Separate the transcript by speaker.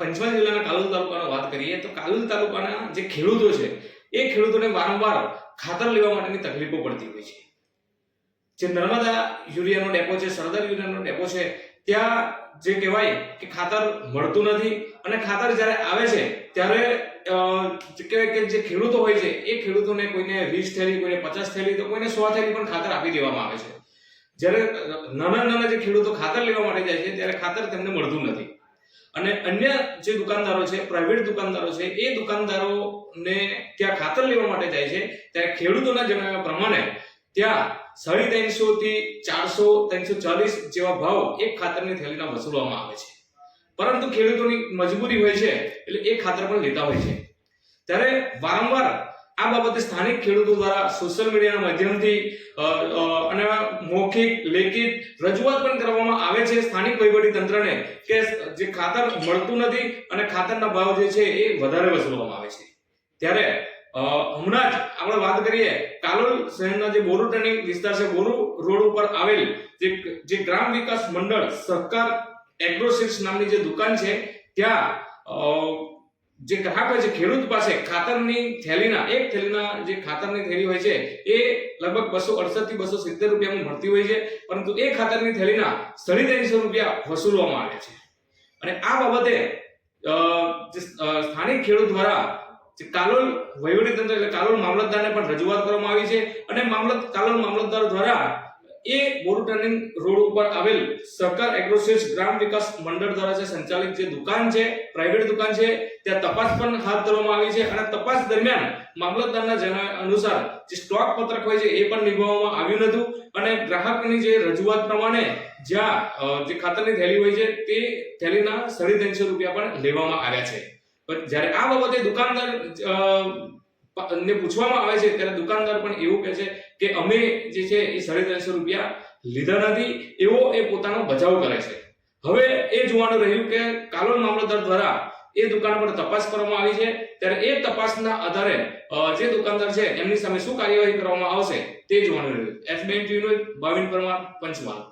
Speaker 1: પંચમહાલ જિલ્લાના કાલોલ તાલુકાનો વાત કરીએ તો કાલોલ તાલુકાના જે ખેડૂતો છે, એ ખેડૂતોને વારંવાર ખાતર લેવા માટેની તકલીફો પડતી હોય છે. જે નર્મદા યુરિયાનો ડેપો છે, સરદાર યુરિયાનો ડેપો છે, ત્યાં જે કહેવાય કે ખાતર મળતું નથી અને ખાતર જ્યારે આવે છે, ત્યારે કહેવાય કે જે ખેડૂતો હોય છે, એ ખેડૂતોને કોઈને વીસ થેલી, કોઈને પચાસ થેલી, તો કોઈને સો થેલી પણ ખાતર આપી દેવામાં આવે છે. જ્યારે નાના નાના જે ખેડૂતો ખાતર લેવા માટે જાય છે, ત્યારે ખાતર તેમને મળતું નથી. અને અન્ય જે દુકાનદારો છે પ્રાઇવેટ દુકાનદારો છે, એ દુકાનદારોને ત્યાં ખાતર લેવા માટે જાય છે. ત્યારે ખેડૂતોના જણાવ્યા પ્રમાણે ત્યાં સાડી ત્રણસો થી ચારસો, ત્રણસો ચાલીસ જેવા ભાવ એક ખાતરની થેલીના વસૂલવામાં આવે છે. પરંતુ ખેડૂતોની મજબૂરી હોય છે, એટલે એ ખાતર પણ લેતા હોય છે. ત્યારે વારંવાર આ બાબતે સ્થાનિક ખેડૂતો દ્વારા સોશિયલ મીડિયાના માધ્યમથી અને મૌખિક, લેખિત રજૂઆત પણ કરવામાં આવે છે. સ્થાનિક વહીવટી તંત્રને કે જે ખાતર મળતું નથી અને ખાતરના ભાવ જે છે એ વધારે વસૂલવામાં આવે છે. ત્યારે હમણાં જ આપણે વાત કરીએ, કાલોલ શહેરના જે બોરુ ટર્નિંગ વિસ્તાર છે, બોરુ રોડ ઉપર આવેલ જે જે ગ્રામ વિકાસ મંડળ સહકાર એગ્રોસિક્સ નામની જે દુકાન છે, ત્યાં જે ગ્રાહક હોય છે, ખેડૂત પાસે ખાતરની થેલીના, એક થેલીના જે ખાતરની થેલી હોય છે, એ લગભગ બસો અડસઠથી બસો સિત્તેર રૂપિયામાં મળતી હોય છે, પરંતુ એ ખાતરની થેલીના સાડી ત્રણસો રૂપિયા વસૂલવામાં આવે છે. અને આ બાબતે સ્થાનિક ખેડૂત દ્વારા જે કાલોલ વહીવટી તંત્ર એટલે કાલોલ મામલતદારને પણ રજૂઆત કરવામાં આવી છે અને મામલત, કાલોલ મામલતદાર દ્વારા એ બોરુ ટર્નિંગ રોડ ઉપર આવેલ સરકાર એગ્રોસિસ ગ્રામ વિકાસ મંડળ દ્વારા જે સંચાલિત જે દુકાન છે, પ્રાઇવેટ દુકાન છે, ત્યાં તપાસ પણ હાથ ધરવામાં આવી છે અને તપાસ દરમિયાન મામલતદારના જણાવ્યા અનુસાર જે સ્ટોક પત્રક હોય છે એ પણ નિભાવવામાં આવ્યું નહોતું અને ગ્રાહકની જે રજૂઆત પ્રમાણે જ્યાં જે ખાતરની થેલી હોય છે તે થેલીના સાડી ત્રણસો રૂપિયા પણ લેવામાં આવ્યા છે. જ્યારે આ બાબતે દુકાનદાર ને પૂછવામાં આવે છે, ત્યારે દુકાનદાર પણ એવું કહે છે કે અમે જે છે એ સાડી ત્રણસો રૂપિયા લીધા નથી, એવો એ પોતાનો બચાવ કરે છે. હવે એ જોવાનું રહ્યું કે કાલોલ મામલતદાર દ્વારા એ દુકાન પર તપાસ કરવામાં આવી છે, ત્યારે એ તપાસના આધારે જે દુકાનદાર છે, એમની સામે શું કાર્યવાહી કરવામાં આવશે તે જોવાનું રહ્યું. એફ બેન ભાવિન પરમાર, પંચમહાલ.